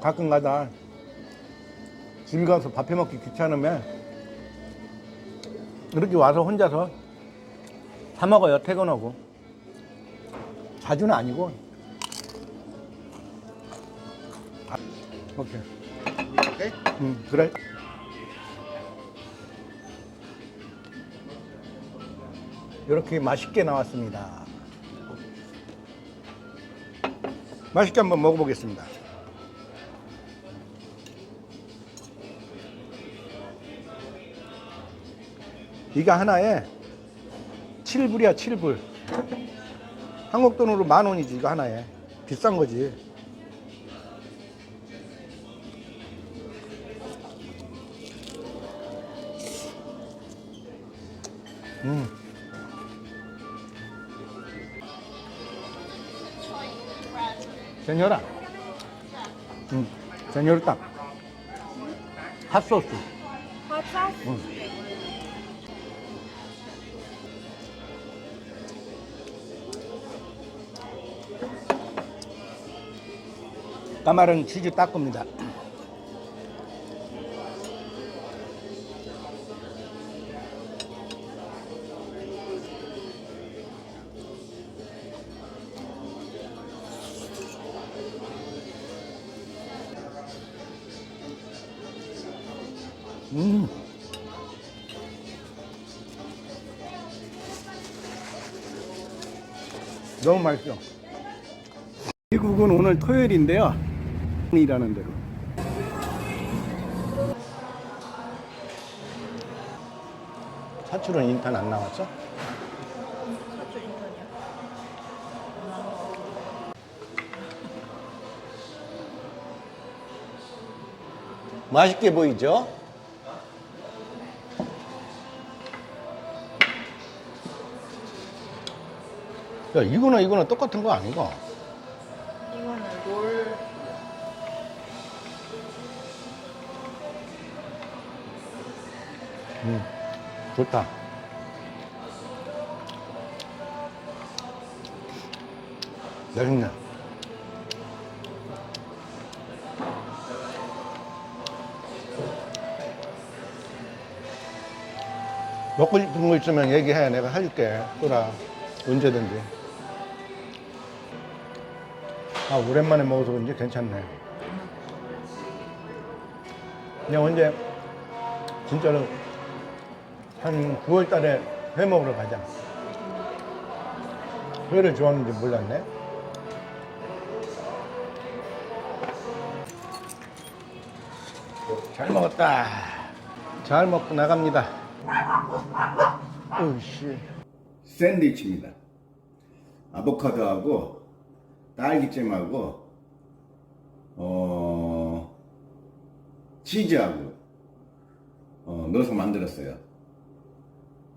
가끔 가다 집 가서 밥해 먹기 귀찮으면 이렇게 와서 혼자서 사 먹어요 퇴근하고. 자주는 아니고. 아, 오케이. 오케이? 음, 그래. 이렇게 맛있게 나왔습니다. 맛있게 한번 먹어보겠습니다 이게 하나에 7불이야 7불 한국 돈으로 만 원이지 이거 하나에 비싼 거지 음. 세뇨라 음. 세뇨르타 핫소스 Hot sauce? 응. 까마른 치즈 닦습니다. 음. 너무 맛있어. 미국은 오늘 토요일인데요. 일하는 대로. 사출은 인턴 안 나왔어? 사출 인턴이야. 맛있게 보이죠? 야, 이거나 이거나 똑같은 거 아닌가? 좋다. 맛있네. 먹고 싶은 거 있으면 얘기해. 내가 해줄게. 또라. 언제든지. 아, 오랜만에 먹어서 그런지 괜찮네. 그냥 언제, 진짜로 한 9월 달에 회 먹으러 가자. 회를 좋아하는지 몰랐네. 잘 먹었다. 잘 먹고 나갑니다. 오씨. 샌드위치입니다. 아보카도하고 딸기잼하고 어 치즈하고 어, 넣어서 만들었어요.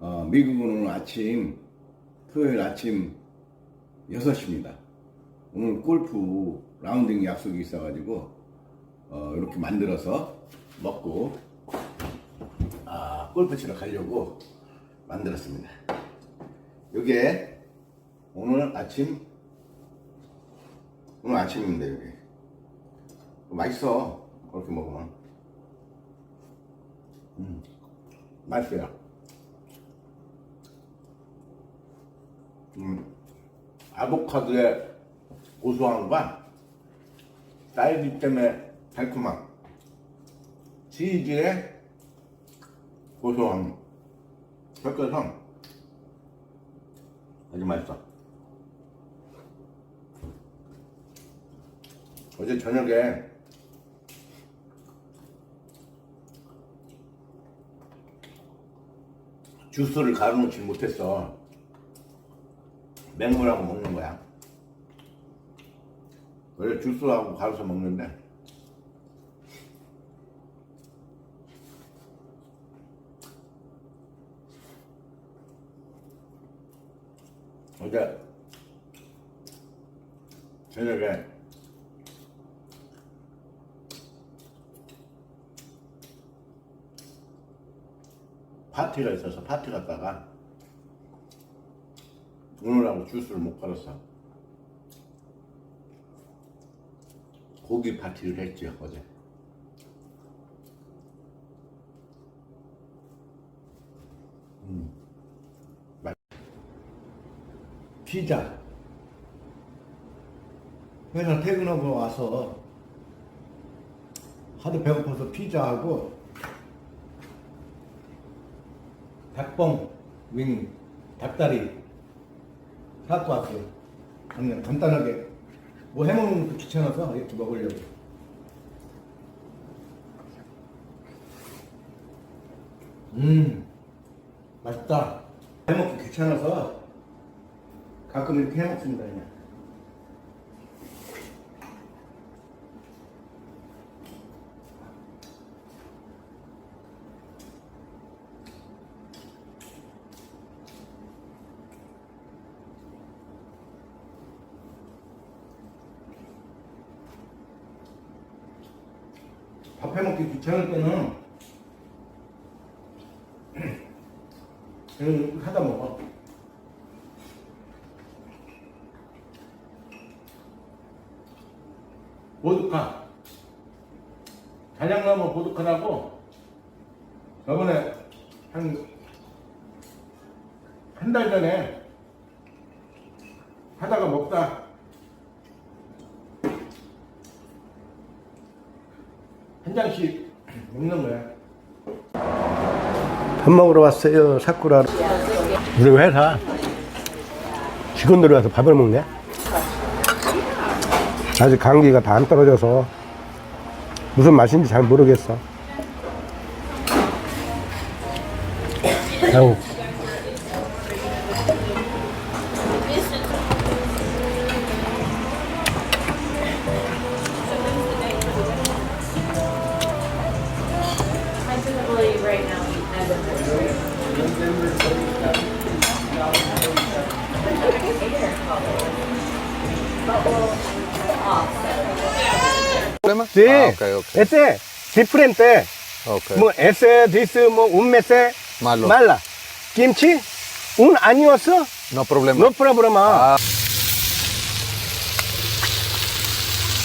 어, 미국은 오늘 아침 토요일 아침 6시입니다. 오늘 골프 라운딩 약속이 있어가지고 어, 이렇게 만들어서 먹고 아, 골프 치러 가려고 만들었습니다. 이게 오늘 아침 오늘 아침입니다. 여기 맛있어 그렇게 먹으면 음, 맛있어요. 음, 아보카도의 고소함과 딸기 때문에 달콤함, 치즈의 고소함 섞여서 아주 맛있어. 어제 저녁에 주스를 가려놓지 못했어. 맹물하고 먹는 거야. 원래 주스하고 갈아서 먹는데 어제 저녁에 파티가 있어서 파티 갔다가 오늘하고 주스를 못 갈았어. 고기 파티를 했죠 어제. 음. 맛- 피자. 회사 퇴근하고 와서 하도 배고파서 피자하고 닭봉 윙 닭다리 사 갖고 왔어요. 그냥 간단하게 뭐 해먹는 것도 귀찮아서 이렇게 먹으려고. 음 맛있다. 해먹기 귀찮아서 가끔 이렇게 해먹습니다 그냥. 밥 해먹기 귀찮을 때는 그냥 하다 먹어. 보드카. 자작나무 보드카라고 저번에 한, 한 달 전에 하다가 먹다 한 잔씩 먹는 거야. 밥 먹으러 왔어요, 사쿠라. 우리 회사 직원들이 와서 밥을 먹네. 아직 감기가 다 안 떨어져서 무슨 맛인지 잘 모르겠어. 아우. Sí, Ah, ok, ok. este, diferente. ok. 뭐, ese, dice, 뭐, un mes, Malo. mala. 김치? un año서? No problema. No problema. 아.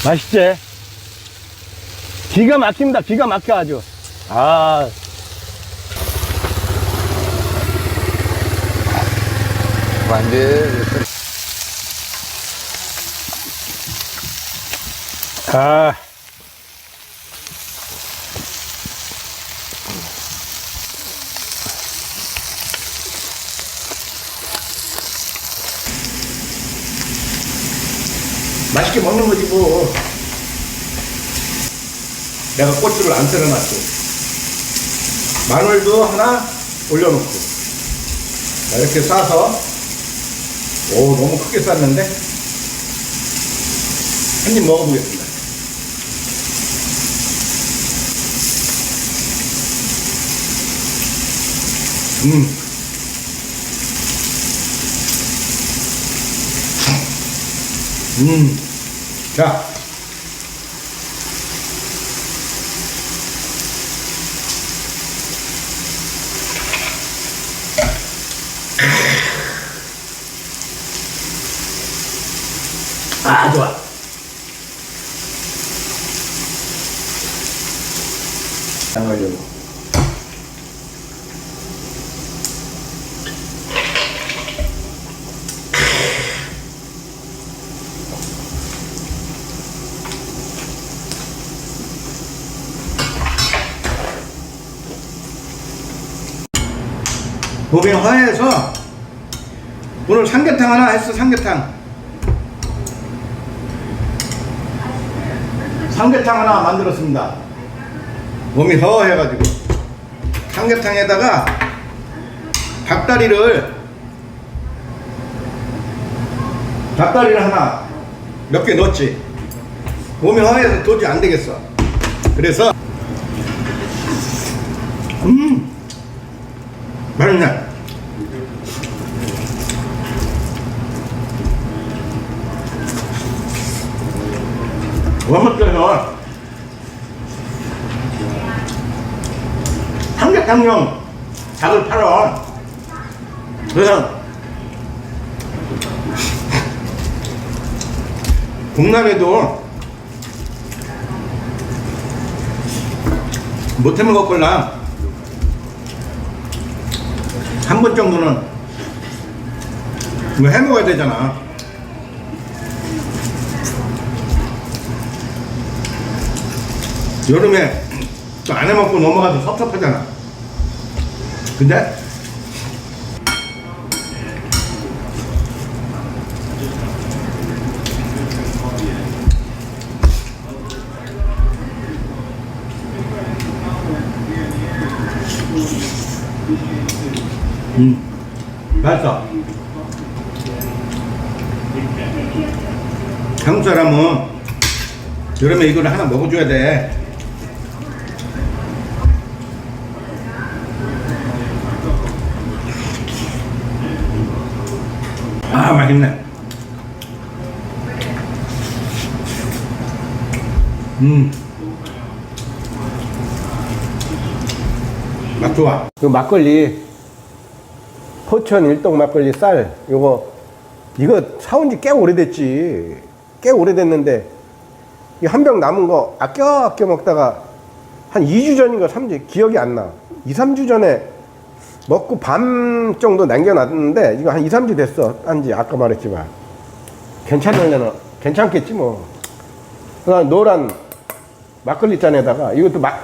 맛있지? 기가 막힙니다. 기가 막혀 아주. 아, Bence 아. 맛있게 먹는 거지 뭐. 내가 고추를 안 썰어놨어. 마늘도 하나 올려놓고. 자, 이렇게 싸서. 오, 너무 크게 쌌는데? 한 입 먹어보겠습니다. 음. 음. 자. 아, 좋아. 담가려고. 허해서 오늘 삼계탕 하나 했어 삼계탕. 삼계탕 하나 만들었습니다. 몸이 허해가지고. 삼계탕에다가 닭다리를 닭다리를 하나 몇 개 넣었지. 몸이 허해서 도저히 안 되겠어. 그래서 음 맛있네 원먹자요 삼계탕용 닭을 팔아. 그래서 국남에도 못해 먹었걸라. 한 번 정도는 뭐해 먹어야 되잖아. 여름에 또 안 해 먹고 넘어가도 섭섭하잖아 근데? 음 맛있어. 한국 사람은 여름에 이거를 하나 먹어줘야 돼 아 맛있네. 음. 맛 좋아. 그 막걸리 포천 일동 막걸리 쌀 요거 이거 사온 지 꽤 오래됐지. 꽤 오래됐는데 이 한 병 남은 거 아껴 아껴 먹다가 한 2주 전인가 3주 기억이 안 나. 2, 3주 전에 먹고 밤 정도 남겨놨는데 이거 한 2, 3주 됐어. 딴지 아까 말했지만. 괜찮으려나? 괜찮겠지 뭐. 그다음 노란 막걸리 잔에다가 이것도 막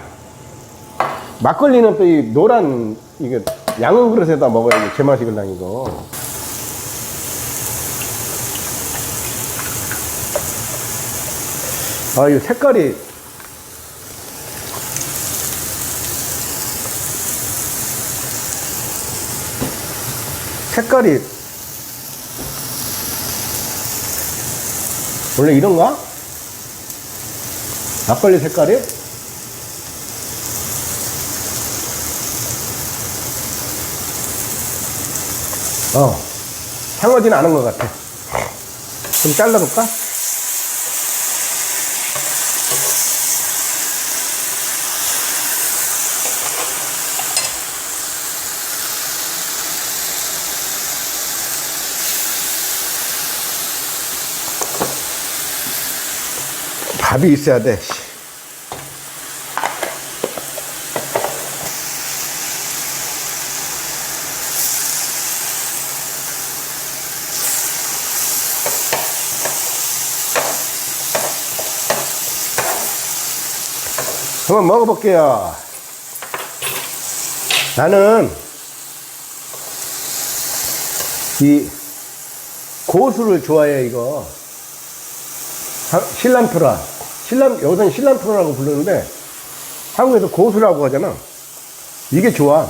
막걸리는 또 이 노란 이게 양은 그릇에다 먹어야지. 제맛이걸랑 이거. 아, 이 색깔이 색깔이 원래 이런가? 막걸리 색깔이? 어, 향하진 않은 것 같아. 좀 잘라볼까? 밥이 있어야 돼. 씨. 한번 먹어볼게요. 나는 이 고수를 좋아해 이거. 하- 실란프라. 실란 여기서는 실란프라라고 부르는데 한국에서 고수라고 하잖아. 이게 좋아.